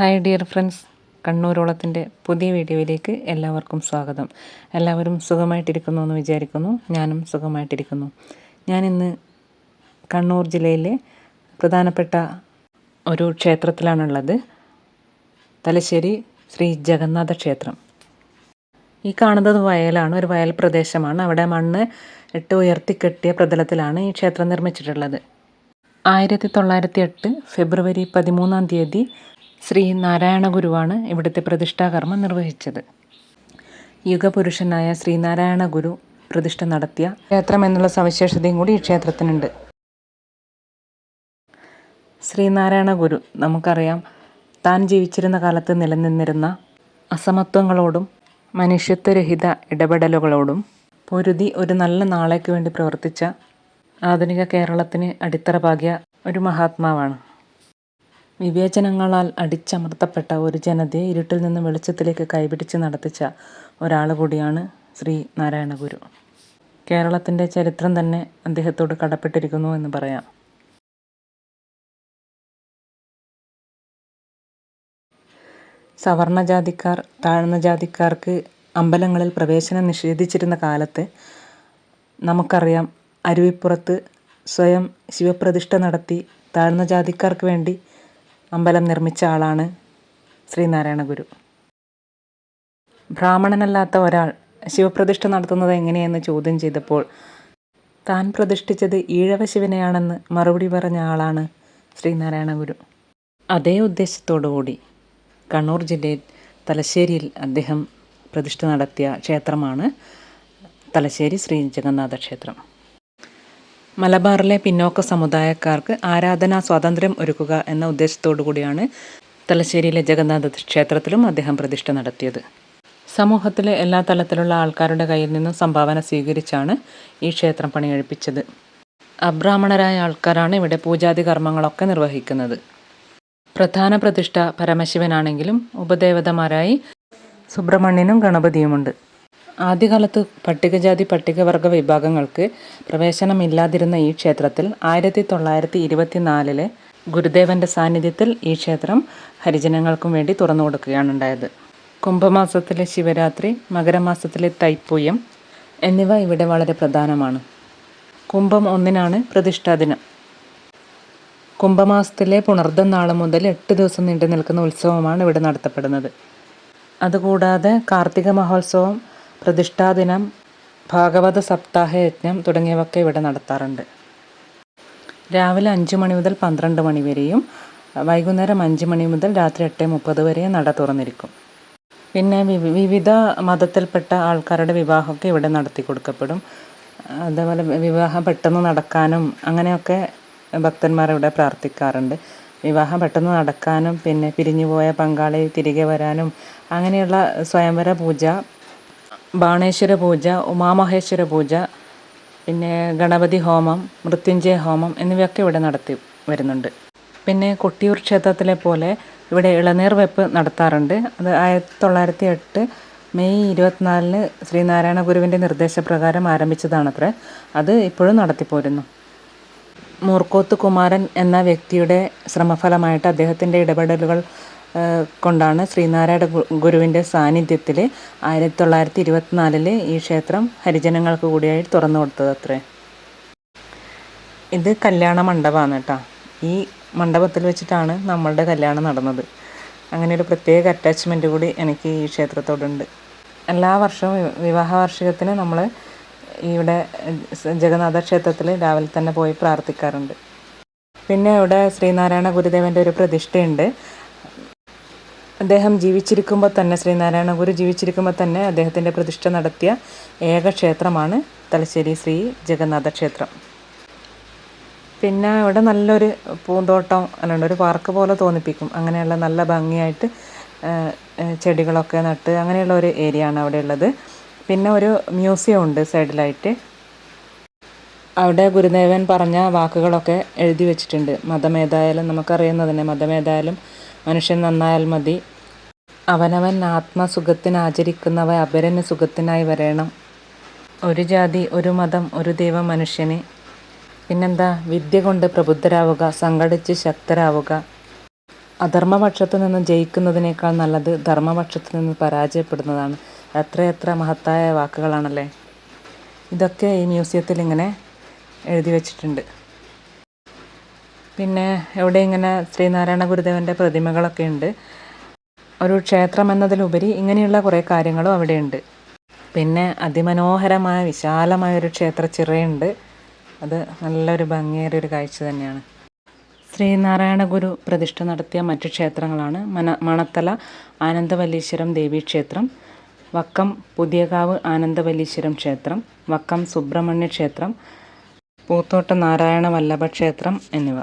Hi dear friends കണ്ണൂരോളത്തിന്റെ പുതിയ വീഡിയോയിലേക്ക് എല്ലാവർക്കും സ്വാഗതം. എല്ലാവരും സുഖമായിട്ടിരിക്കുന്നു എന്ന് വിചാരിക്കുന്നു. ഞാനും സുഖമായിട്ടിരിക്കുന്നു. ഞാനിന്ന് കണ്ണൂർ ജില്ലയിലെ പ്രധാനപ്പെട്ട ഒരു ക്ഷേത്രത്തിലാണുള്ളത്. തലശ്ശേരി ശ്രീ ജഗന്നാഥ ക്ഷേത്രം. ഈ കാണുന്നത് വയലാണ് ഒരു വയൽ പ്രദേശമാണ്. അവിടെ മണ്ണ് ഇട്ട് ഉയർത്തിക്കെട്ടിയ പ്രതലത്തിലാണ് ഈ ക്ഷേത്രം നിർമ്മിച്ചിട്ടുള്ളത്. ആയിരത്തി തൊള്ളായിരത്തി എട്ട് ഫെബ്രുവരി പതിമൂന്നാം തീയതി ശ്രീ നാരായണ ഗുരുവാണ് ഇവിടുത്തെ പ്രതിഷ്ഠാകർമ്മം നിർവഹിച്ചത്. യുഗപുരുഷനായ ശ്രീനാരായണ ഗുരു പ്രതിഷ്ഠ നടത്തിയ ക്ഷേത്രം എന്നുള്ള സവിശേഷതയും കൂടി ഈ ക്ഷേത്രത്തിനുണ്ട്. ശ്രീനാരായണ ഗുരു നമുക്കറിയാം താൻ ജീവിച്ചിരുന്ന കാലത്ത് നിലനിന്നിരുന്ന അസമത്വങ്ങളോടും മനുഷ്യത്വരഹിത ഇടപെടലുകളോടും പൊരുതി ഒരു നല്ല നാളേക്ക് വേണ്ടി പ്രവർത്തിച്ച ആധുനിക കേരളത്തിന് അടിത്തറ പാകിയ ഒരു മഹാത്മാവാണ്. വിവേചനങ്ങളാൽ അടിച്ചമർത്തപ്പെട്ട ഒരു ജനതയെ ഇരുട്ടിൽ നിന്ന് വെളിച്ചത്തിലേക്ക് കൈപിടിച്ച് നടത്തിച്ച ഒരാൾ കൂടിയാണ് ശ്രീ നാരായണ ഗുരു. കേരളത്തിന്റെ ചരിത്രം തന്നെ അദ്ദേഹത്തോട് കടപ്പെട്ടിരിക്കുന്നു എന്ന് പറയാം. സവർണ ജാതിക്കാർ താഴ്ന്ന ജാതിക്കാർക്ക് അമ്പലങ്ങളിൽ പ്രവേശനം നിഷേധിച്ചിരുന്ന കാലത്ത് നമുക്കറിയാം അരുവിപ്പുറത്ത് സ്വയം ശിവപ്രതിഷ്ഠ നടത്തി താഴ്ന്ന ജാതിക്കാർക്ക് വേണ്ടി അമ്പലം നിർമ്മിച്ച ആളാണ് ശ്രീനാരായണ ഗുരു. ബ്രാഹ്മണനല്ലാത്ത ഒരാൾ ശിവപ്രതിഷ്ഠ നടത്തുന്നത് എങ്ങനെയെന്ന് ചോദ്യം ചെയ്തപ്പോൾ താൻ പ്രതിഷ്ഠിച്ചത് ഈഴവ ശിവനെയാണെന്ന് മറുപടി പറഞ്ഞ ആളാണ് ശ്രീനാരായണ ഗുരു. അതേ ഉദ്ദേശത്തോടുകൂടി കണ്ണൂർ ജില്ലയിൽ തലശ്ശേരിയിൽ അദ്ദേഹം പ്രതിഷ്ഠ നടത്തിയ ക്ഷേത്രമാണ് തലശ്ശേരി ശ്രീ ജഗന്നാഥ ക്ഷേത്രം. മലബാറിലെ പിന്നോക്ക സമുദായക്കാർക്ക് ആരാധനാ സ്വാതന്ത്ര്യം ഒരുക്കുക എന്ന ഉദ്ദേശത്തോടു കൂടിയാണ് തലശ്ശേരിയിലെ ജഗന്നാഥ ക്ഷേത്രത്തിലും അദ്ദേഹം പ്രതിഷ്ഠ നടത്തിയത്. സമൂഹത്തിലെ എല്ലാ തലത്തിലുള്ള ആൾക്കാരുടെ കയ്യിൽ നിന്നും സംഭാവന സ്വീകരിച്ചാണ് ഈ ക്ഷേത്രം പണിയെഴുപ്പിച്ചത് അബ്രാഹ്മണരായ ആൾക്കാരാണ് ഇവിടെ പൂജാതി കർമ്മങ്ങളൊക്കെ നിർവഹിക്കുന്നത്. പ്രധാന പ്രതിഷ്ഠ പരമശിവനാണെങ്കിലും ഉപദേവതമാരായി സുബ്രഹ്മണ്യനും ഗണപതിയുമുണ്ട്. ആദ്യകാലത്ത് പട്ടികജാതി പട്ടികവർഗ വിഭാഗങ്ങൾക്ക് പ്രവേശനമില്ലാതിരുന്ന ഈ ക്ഷേത്രത്തിൽ ആയിരത്തി തൊള്ളായിരത്തി ഇരുപത്തിനാലിലെ ഗുരുദേവന്റെ സാന്നിധ്യത്തിൽ ഈ ക്ഷേത്രം ഹരിജനങ്ങൾക്കും വേണ്ടി തുറന്നു കൊടുക്കുകയാണ് ഉണ്ടായത്. കുംഭമാസത്തിലെ ശിവരാത്രി മകരമാസത്തിലെ തൈപ്പൂയം എന്നിവ ഇവിടെ വളരെ പ്രധാനമാണ്. കുംഭം ഒന്നിനാണ് പ്രതിഷ്ഠാ ദിനം. കുംഭമാസത്തിലെ പുണർദം നാളെ മുതൽ എട്ട് ദിവസം നീണ്ടു നിൽക്കുന്ന ഉത്സവമാണ് ഇവിടെ നടത്തപ്പെടുന്നത്. അതുകൂടാതെ കാർത്തിക മഹോത്സവം പ്രതിഷ്ഠാദിനം ഭാഗവത സപ്താഹ യജ്ഞം തുടങ്ങിയവയൊക്കെ ഇവിടെ നടത്താറുണ്ട്. രാവിലെ അഞ്ച് മണി മുതൽ പന്ത്രണ്ട് മണി വരെയും വൈകുന്നേരം അഞ്ച് മണി മുതൽ രാത്രി എട്ട് മുപ്പത് വരെയും നട തുറന്നിരിക്കും. പിന്നെ വിവിധ മതത്തിൽപ്പെട്ട ആൾക്കാരുടെ വിവാഹമൊക്കെ ഇവിടെ നടത്തി കൊടുക്കപ്പെടും. അതേപോലെ വിവാഹം പെട്ടെന്ന് നടക്കാനും അങ്ങനെയൊക്കെ ഭക്തന്മാർ ഇവിടെ പ്രാർത്ഥിക്കാറുണ്ട്. വിവാഹം പെട്ടെന്ന് നടക്കാനും പിന്നെ പിരിഞ്ഞുപോയ പങ്കാളി തിരികെ വരാനും അങ്ങനെയുള്ള സ്വയംവര പൂജ ബാണേശ്വര പൂജ ഉമാമഹേശ്വര പൂജ പിന്നെ ഗണപതി ഹോമം മൃത്യുഞ്ജയ ഹോമം എന്നിവയൊക്കെ ഇവിടെ നടത്തി വരുന്നുണ്ട്. പിന്നെ കൊട്ടിയൂർ ക്ഷേത്രത്തിലെ പോലെ ഇവിടെ ഇളനീർ വെപ്പ് നടത്താറുണ്ട്. അത് ആയിരത്തി തൊള്ളായിരത്തി എട്ട് മെയ് ഇരുപത്തിനാലിന് ശ്രീനാരായണ ഗുരുവിന്റെ നിർദ്ദേശപ്രകാരം ആരംഭിച്ചതാണത്രേ. അത് ഇപ്പോഴും നടത്തിപ്പോരുന്നു മൂർക്കോത്ത് കുമാരൻ എന്ന വ്യക്തിയുടെ ശ്രമഫലമായിട്ട് അദ്ദേഹത്തിന്റെ ഇടപെടലുകൾ കൊണ്ടാണ് ശ്രീനാരായണ ഗുരുവിന്റെ സാന്നിധ്യത്തിൽ ആയിരത്തി തൊള്ളായിരത്തി ഇരുപത്തിനാലിൽ ഈ ക്ഷേത്രം ഹരിജനങ്ങൾക്ക് കൂടിയായി തുറന്നു കൊടുത്തത് അത്രേ. ഇത് കല്യാണ മണ്ഡപമാണ് കേട്ടോ. ഈ മണ്ഡപത്തിൽ വെച്ചിട്ടാണ് നമ്മളുടെ കല്യാണം നടന്നത്. അങ്ങനെ ഒരു പ്രത്യേക അറ്റാച്ച്മെന്റ് കൂടി എനിക്ക് ഈ ക്ഷേത്രത്തോടുണ്ട്. എല്ലാ വർഷവും വിവാഹ വാർഷികത്തിന് നമ്മൾ ഇവിടെ ജഗന്നാഥ ക്ഷേത്രത്തിൽ രാവിലെ തന്നെ പോയി പ്രാർത്ഥിക്കാറുണ്ട്. പിന്നെ ഇവിടെ ശ്രീനാരായണ ഗുരുദേവന്റെ ഒരു പ്രതിഷ്ഠയുണ്ട്. അദ്ദേഹം ജീവിച്ചിരിക്കുമ്പോൾ തന്നെ ശ്രീനാരായണ ഗുരു ജീവിച്ചിരിക്കുമ്പോൾ തന്നെ അദ്ദേഹത്തിന്റെ പ്രതിഷ്ഠ നടത്തിയ ഏക ക്ഷേത്രമാണ് തലശ്ശേരി ശ്രീ ജഗന്നാഥ ക്ഷേത്രം. പിന്നെ ഇവിടെ നല്ലൊരു പൂന്തോട്ടം അല്ലാണ്ട് ഒരു പാർക്ക് പോലെ തോന്നിപ്പിക്കും. അങ്ങനെയുള്ള നല്ല ഭംഗിയായിട്ട് ചെടികളൊക്കെ നട്ട് അങ്ങനെയുള്ള ഒരു ഏരിയ ആണ് അവിടെ ഉള്ളത്. പിന്നെ ഒരു മ്യൂസിയം ഉണ്ട് സൈഡിലായിട്ട്. അവിടെ ഗുരുദേവൻ പറഞ്ഞ വാക്കുകളൊക്കെ എഴുതി വെച്ചിട്ടുണ്ട്. മതമേതായാലും നമുക്കറിയുന്നത് തന്നെ മതമേതായാലും മനുഷ്യൻ നന്നായാൽ മതി. അവനവൻ ആത്മസുഖത്തിനാചരിക്കുന്നവ അപരന് സുഖത്തിനായി വരണം. ഒരു ജാതി ഒരു മതം ഒരു ദൈവം മനുഷ്യന്. പിന്നെന്താ? വിദ്യ കൊണ്ട് പ്രബുദ്ധരാവുക സംഘടിച്ച് ശക്തരാവുക. അധർമ്മപക്ഷത്തു നിന്ന് ജയിക്കുന്നതിനേക്കാൾ നല്ലത് ധർമ്മപക്ഷത്തു നിന്ന് പരാജയപ്പെടുന്നതാണ്. എത്രയെത്ര മഹത്തായ വാക്കുകളാണല്ലേ? ഇതൊക്കെ ഈ മ്യൂസിയത്തിൽ ഇങ്ങനെ എഴുതി വച്ചിട്ടുണ്ട്. പിന്നെ എവിടെ ഇങ്ങനെ ശ്രീനാരായണ ഗുരുദേവന്റെ പ്രതിമകളൊക്കെ ഉണ്ട്. ഒരു ക്ഷേത്രം എന്നതിലുപരി ഇങ്ങനെയുള്ള കുറേ കാര്യങ്ങളും അവിടെയുണ്ട്. പിന്നെ അതിമനോഹരമായ വിശാലമായ ഒരു ക്ഷേത്ര ചിറയുണ്ട്. അത് നല്ലൊരു ഭംഗിയേറിയ ഒരു കാഴ്ച തന്നെയാണ്. ശ്രീനാരായണ ഗുരു പ്രതിഷ്ഠ നടത്തിയ മറ്റു ക്ഷേത്രങ്ങളാണ്. മന മണത്തല ആനന്ദവല്ലീശ്വരം ദേവീക്ഷേത്രം വക്കം പുതിയകാവ് ആനന്ദവല്ലീശ്വരം ക്ഷേത്രം വക്കം സുബ്രഹ്മണ്യ ക്ഷേത്രം പൂത്തോട്ട നാരായണ വല്ലഭ ക്ഷേത്രം എന്നിവ.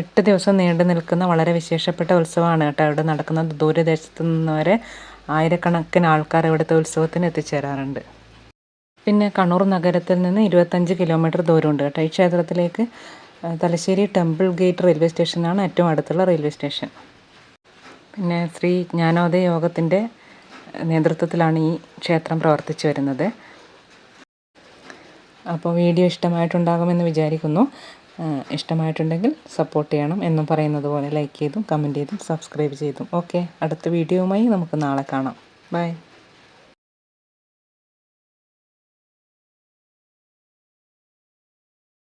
എട്ട് ദിവസം നീണ്ടു നിൽക്കുന്ന വളരെ വിശേഷപ്പെട്ട ഉത്സവമാണ് കേട്ടോ ഇവിടെ നടക്കുന്ന ദൂരദേശത്തു നിന്നവരെ ആയിരക്കണക്കിന് ആൾക്കാർ ഇവിടുത്തെ ഉത്സവത്തിന് എത്തിച്ചേരാറുണ്ട്. പിന്നെ കണ്ണൂർ നഗരത്തിൽ നിന്ന് ഇരുപത്തഞ്ച് കിലോമീറ്റർ ദൂരമുണ്ട് കേട്ടോ. ഈ ക്ഷേത്രത്തിലേക്ക് തലശ്ശേരി ടെമ്പിൾ ഗേറ്റ് റെയിൽവേ സ്റ്റേഷനാണ് ഏറ്റവും അടുത്തുള്ള റെയിൽവേ സ്റ്റേഷൻ. പിന്നെ ശ്രീ ജ്ഞാനോദയ യോഗത്തിന്റെ നേതൃത്വത്തിലാണ് ഈ ക്ഷേത്രം പ്രവർത്തിച്ചു വരുന്നത്. അപ്പോൾ വീഡിയോ ഇഷ്ടമായിട്ടുണ്ടാകുമെന്ന് വിചാരിക്കുന്നു. ഇഷ്ടമായിട്ടുണ്ടെങ്കിൽ സപ്പോർട്ട് ചെയ്യണം എന്നും പറയുന്നത് പോലെ ലൈക്ക് ചെയ്തും കമന്റ് ചെയ്തും സബ്സ്ക്രൈബ് ചെയ്തും. ഓക്കെ അടുത്ത വീഡിയോയുമായി നമുക്ക് നാളെ കാണാം. ബൈ